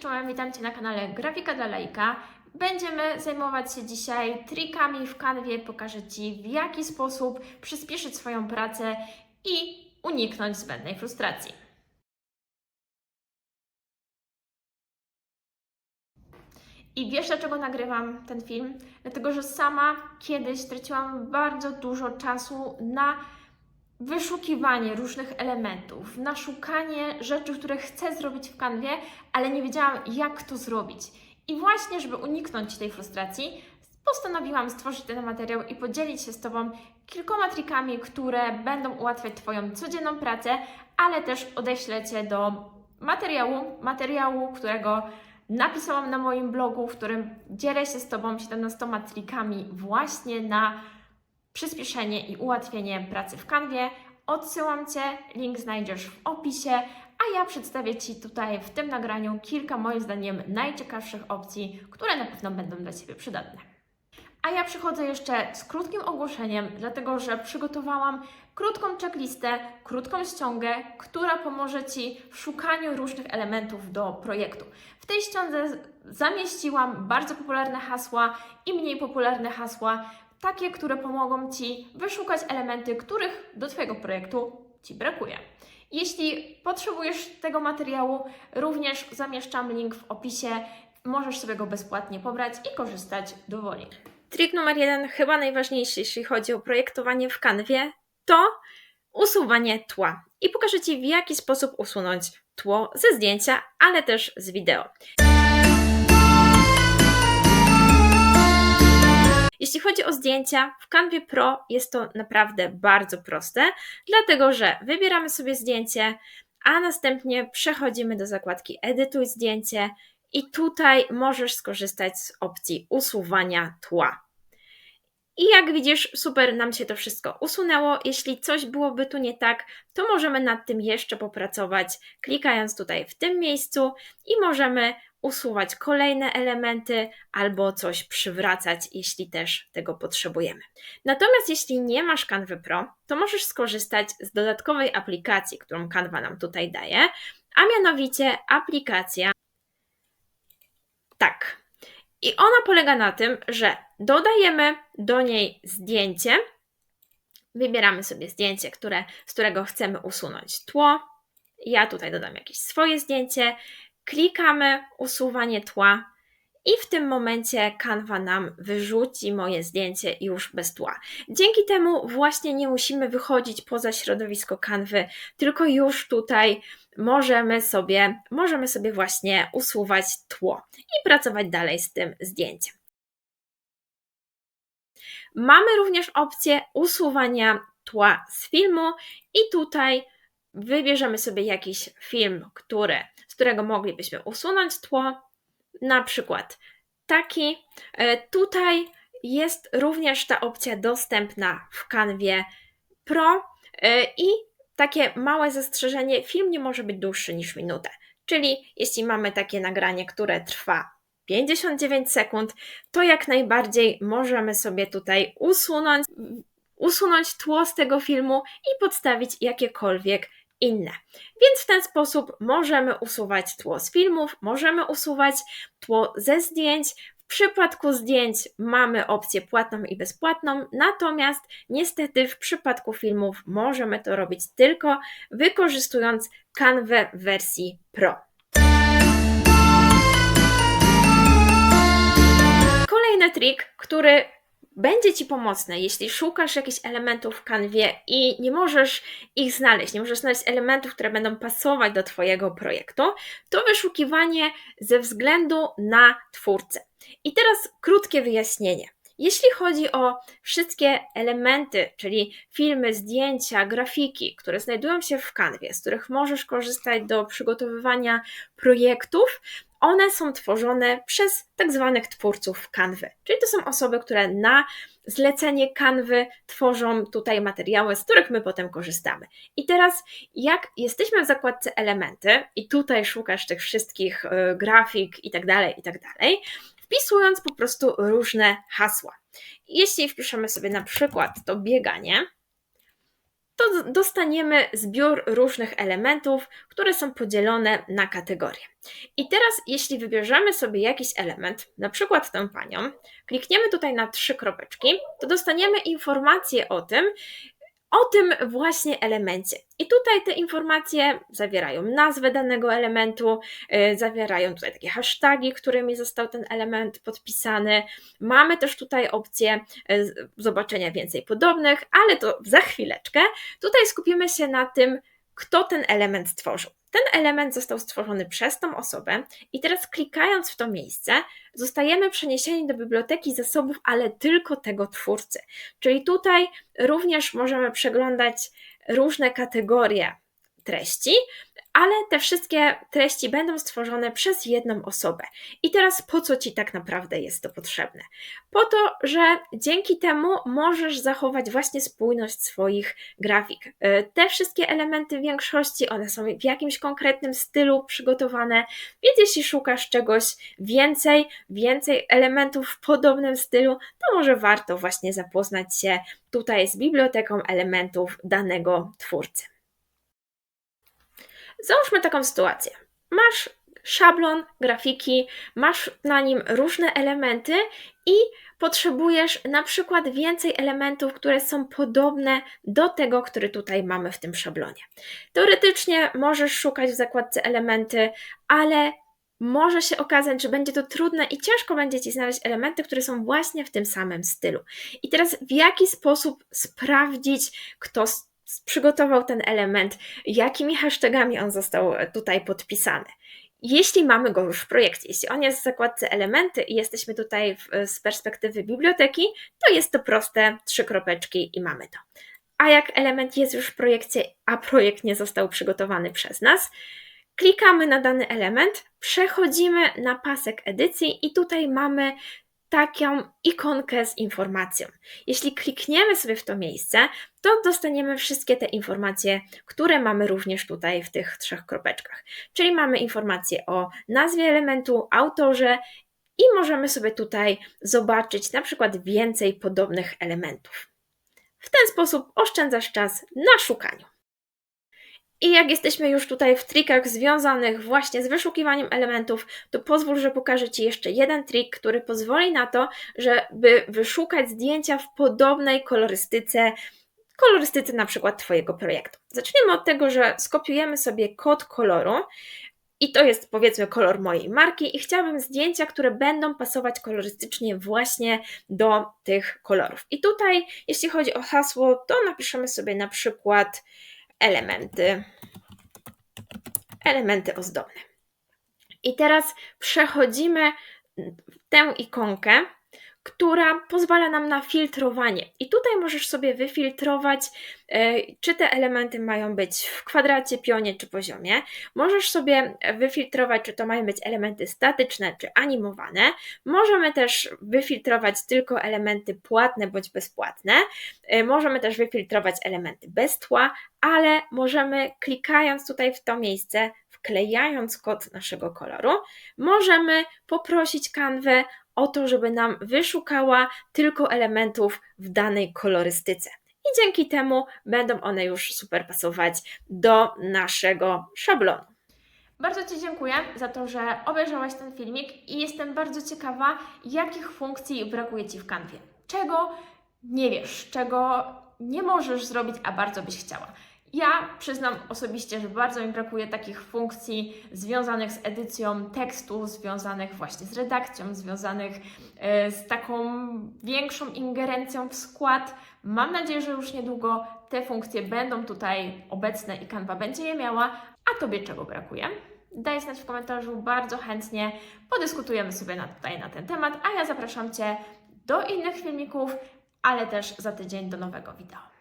czołem, witam Cię na kanale Grafika dla Laika. Będziemy zajmować się dzisiaj trikami w kanwie. Pokażę Ci, w jaki sposób przyspieszyć swoją pracę i uniknąć zbędnej frustracji. I wiesz, dlaczego nagrywam ten film? Dlatego, że sama kiedyś straciłam bardzo dużo czasu na wyszukiwanie różnych elementów, na szukanie rzeczy, które chcę zrobić w kanwie, ale nie wiedziałam, jak to zrobić. I właśnie, żeby uniknąć tej frustracji, postanowiłam stworzyć ten materiał i podzielić się z Tobą kilkoma trikami, które będą ułatwiać Twoją codzienną pracę, ale też odeślę Cię do materiału, materiału, którego napisałam na moim blogu, w którym dzielę się z Tobą 17 trikami właśnie na przyspieszenie i ułatwienie pracy w kanwie. Odsyłam Cię, link znajdziesz w opisie, a ja przedstawię Ci tutaj w tym nagraniu kilka moim zdaniem najciekawszych opcji, które na pewno będą dla Ciebie przydatne. A ja przychodzę jeszcze z krótkim ogłoszeniem, dlatego że przygotowałam krótką checklistę, krótką ściągę, która pomoże Ci w szukaniu różnych elementów do projektu. W tej ściądze zamieściłam bardzo popularne hasła i mniej popularne hasła, takie, które pomogą Ci wyszukać elementy, których do Twojego projektu Ci brakuje. Jeśli potrzebujesz tego materiału, również zamieszczam link w opisie. Możesz sobie go bezpłatnie pobrać i korzystać dowoli. Trik numer jeden, chyba najważniejszy, jeśli chodzi o projektowanie w kanwie, to usuwanie tła. I pokażę Ci, w jaki sposób usunąć tło ze zdjęcia, ale też z wideo. Jeśli chodzi o zdjęcia, w Canvie Pro jest to naprawdę bardzo proste, dlatego że wybieramy sobie zdjęcie, a następnie przechodzimy do zakładki Edytuj zdjęcie i tutaj możesz skorzystać z opcji usuwania tła. I jak widzisz, super nam się to wszystko usunęło. Jeśli coś byłoby tu nie tak, to możemy nad tym jeszcze popracować, klikając tutaj w tym miejscu i możemy usuwać kolejne elementy albo coś przywracać, jeśli też tego potrzebujemy. Natomiast jeśli nie masz Canva Pro, to możesz skorzystać z dodatkowej aplikacji, którą Canva nam tutaj daje, a mianowicie aplikacja tak. I ona polega na tym, że dodajemy do niej zdjęcie, wybieramy sobie zdjęcie, które, z którego chcemy usunąć tło. Ja tutaj dodam jakieś swoje zdjęcie, klikamy usuwanie tła i w tym momencie Canva nam wyrzuci moje zdjęcie już bez tła. Dzięki temu właśnie nie musimy wychodzić poza środowisko Canvy, tylko już tutaj możemy sobie, możemy sobie właśnie usuwać tło i pracować dalej z tym zdjęciem. Mamy również opcję usuwania tła z filmu i tutaj wybierzemy sobie jakiś film, który, z którego moglibyśmy usunąć tło, na przykład taki. E, tutaj jest również ta opcja dostępna w kanwie Pro e, i takie małe zastrzeżenie, film nie może być dłuższy niż minutę. Czyli jeśli mamy takie nagranie, które trwa 59 sekund, to jak najbardziej możemy sobie tutaj usunąć, usunąć tło z tego filmu i podstawić jakiekolwiek inne. Więc w ten sposób możemy usuwać tło z filmów, możemy usuwać tło ze zdjęć. W przypadku zdjęć mamy opcję płatną i bezpłatną, natomiast niestety w przypadku filmów możemy to robić tylko wykorzystując Canwę w wersji Pro. Kolejny trik, który będzie Ci pomocne, jeśli szukasz jakichś elementów w kanwie i nie możesz ich znaleźć, nie możesz znaleźć elementów, które będą pasować do Twojego projektu, to wyszukiwanie ze względu na twórcę. I teraz krótkie wyjaśnienie. Jeśli chodzi o wszystkie elementy, czyli filmy, zdjęcia, grafiki, które znajdują się w kanwie, z których możesz korzystać do przygotowywania projektów, one są tworzone przez tak zwanych twórców kanwy. Czyli to są osoby, które na zlecenie kanwy tworzą tutaj materiały, z których my potem korzystamy. I teraz, jak jesteśmy w zakładce elementy i tutaj szukasz tych wszystkich y, grafik i tak dalej, i tak dalej, wpisując po prostu różne hasła. Jeśli wpiszemy sobie na przykład to bieganie, to dostaniemy zbiór różnych elementów, które są podzielone na kategorie. I teraz, jeśli wybierzemy sobie jakiś element, na przykład tę panią, klikniemy tutaj na trzy kropeczki, to dostaniemy informację o tym, o tym właśnie elemencie. I tutaj te informacje zawierają nazwę danego elementu, yy, zawierają tutaj takie hasztagi, którymi został ten element podpisany. Mamy też tutaj opcję z- zobaczenia więcej podobnych, ale to za chwileczkę. Tutaj skupimy się na tym, kto ten element stworzył. Ten element został stworzony przez tą osobę, i teraz klikając w to miejsce, zostajemy przeniesieni do biblioteki zasobów, ale tylko tego twórcy. Czyli tutaj również możemy przeglądać różne kategorie treści, ale te wszystkie treści będą stworzone przez jedną osobę. I teraz po co ci tak naprawdę jest to potrzebne? Po to, że dzięki temu możesz zachować właśnie spójność swoich grafik. Y, Te wszystkie elementy większości one są w jakimś konkretnym stylu przygotowane, więc jeśli szukasz czegoś więcej, więcej elementów w podobnym stylu, to może warto właśnie zapoznać się tutaj z biblioteką elementów danego twórcy. Załóżmy taką sytuację. Masz szablon grafiki, masz na nim różne elementy i potrzebujesz na przykład więcej elementów, które są podobne do tego, który tutaj mamy w tym szablonie. Teoretycznie możesz szukać w zakładce elementy, ale może się okazać, że będzie to trudne i ciężko będzie ci znaleźć elementy, które są właśnie w tym samym stylu. I teraz w jaki sposób sprawdzić, kto przygotował ten element, jakimi hashtagami on został e, tutaj podpisany. Jeśli mamy go już w projekcie, jeśli on jest w zakładce elementy i jesteśmy tutaj w, e, z perspektywy biblioteki, to jest to proste, trzy kropeczki i mamy to. A jak element jest już w projekcie, a projekt nie został przygotowany przez nas, klikamy na dany element, przechodzimy na pasek edycji i tutaj mamy taką ikonkę z informacją. Jeśli klikniemy sobie w to miejsce, to dostaniemy wszystkie te informacje, które mamy również tutaj w tych trzech kropeczkach. Czyli mamy informacje o nazwie elementu, autorze i możemy sobie tutaj zobaczyć na przykład więcej podobnych elementów. W ten sposób oszczędzasz czas na szukaniu. I jak jesteśmy już tutaj w trikach związanych właśnie z wyszukiwaniem elementów, to pozwól, że pokażę Ci jeszcze jeden trik, który pozwoli na to, żeby wyszukać zdjęcia w podobnej kolorystyce, kolorystyce na przykład Twojego projektu. Zaczniemy od tego, że skopiujemy sobie kod koloru i to jest powiedzmy kolor mojej marki i chciałabym zdjęcia, które będą pasować kolorystycznie właśnie do tych kolorów. I tutaj, jeśli chodzi o hasło, to napiszemy sobie na przykład elementy, elementy ozdobne. I teraz przechodzimy tę ikonkę, która pozwala nam na filtrowanie. I tutaj możesz sobie wyfiltrować, e, czy te elementy mają być w kwadracie, pionie czy poziomie. Możesz sobie wyfiltrować, czy to mają być elementy statyczne czy animowane. Możemy też wyfiltrować tylko elementy płatne bądź bezpłatne. E, Możemy też wyfiltrować elementy bez tła, ale możemy klikając tutaj w to miejsce, wklejając kod naszego koloru, możemy poprosić kanwę o to, żeby nam wyszukała tylko elementów w danej kolorystyce. I dzięki temu będą one już super pasować do naszego szablonu. Bardzo Ci dziękuję za to, że obejrzałaś ten filmik i jestem bardzo ciekawa, jakich funkcji brakuje Ci w kanwie. Czego nie wiesz, czego nie możesz zrobić, a bardzo byś chciała. Ja przyznam osobiście, że bardzo mi brakuje takich funkcji związanych z edycją tekstu, związanych właśnie z redakcją, związanych e, z taką większą ingerencją w skład. Mam nadzieję, że już niedługo te funkcje będą tutaj obecne i Canva będzie je miała. A Tobie czego brakuje? Daj znać w komentarzu, bardzo chętnie podyskutujemy sobie na, tutaj na ten temat, a ja zapraszam Cię do innych filmików, ale też za tydzień do nowego wideo.